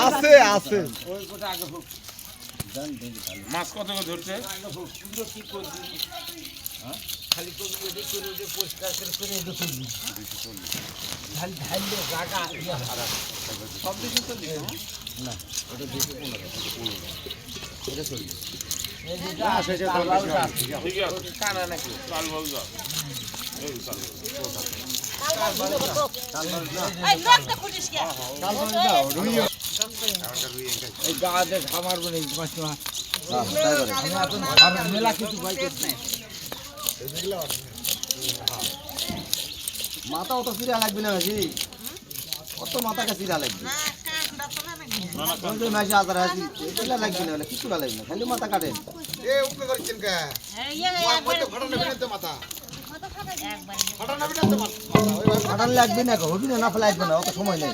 আছে আছে। মাছ কত করে ধরছে? ঠিক আছে। কাল বলছো এই কাল মাথা অত চিরা লাগবে না মাসি অত মাথাকে চিরা লাগবে মাসি চিরা লাগবে না কিছু লাগবে না খালি মাথা। কাটেন ফাটান লাগবে না হবি না না লাগবে না অত সময় নেই।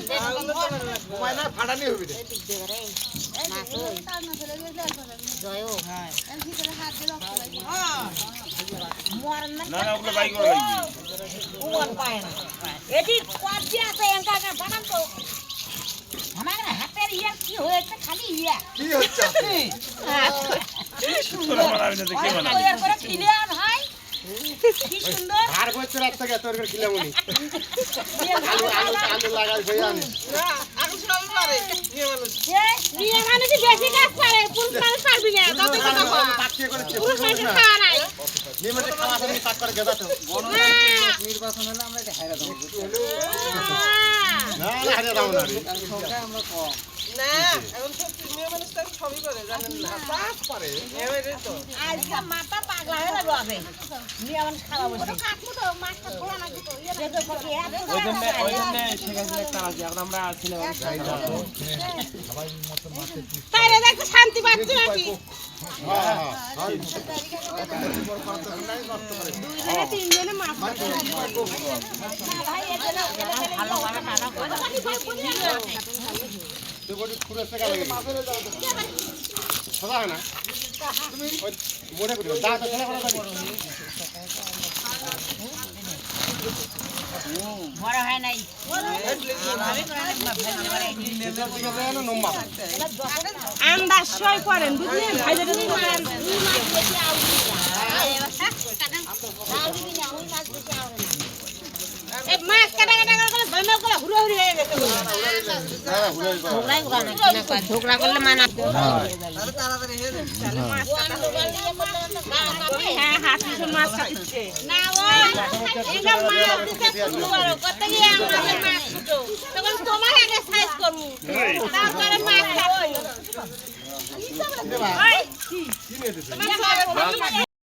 আমার হাতের ইয়ার কি হয়েছে খালি ইয়া কে ক্লিয়ার হয় কি সুন্দর। আর বছর রাত থেকে তোর করে কিলাম উনি আলু আলু আলু লাগাই ভাই আমি। নিয়ে মানুষ বেশি কাজ করে পুরুষ মানুষ পারবি না যত কথা কও পাকিয়ে করে পুরুষ মানুষের খাওয়া নাই। নিয়মিত খাওয়া তুমি কাজ করে গেদা নির্বাচন হলে আমরা এটা দেবো না। না না রে। আজকে মাথা পাগলা হয়ে যাবে হবে নিয়ে মানুষ খাওয়া বসে কাটবো তো মাছটা ধোয়া নাকি তো? তো কটি ওই জন্য ওই জন্য সেখানে একটা আছে এখন আমরা ছিলাম তাইলে দেখো শান্তি পাচ্ছি নাকি? হ্যাঁ হ্যাঁ তিনজনে মাছ ভাই ভালো ভালো। বড় হয় নাই। আন্দাজ সই করেন বুঝলেন ভাই যদি দুই মাছ দুই মাছ বেশি আউরি এই মাছ কাটা কাটা করে ধর্মের করে হুড়ো হুড়ি হয়ে গেছে ঝোকরা করলে মানা হ্যাঁ হাত পিছু মাছ কাটছে না ওই এটা মাছ দিতে শুরু করো কত গিয়ে আমাদের মাছ ফুটো তখন তোমার আগে সাইজ করব তারপরে মাছ কাটবো ওই কি তোমার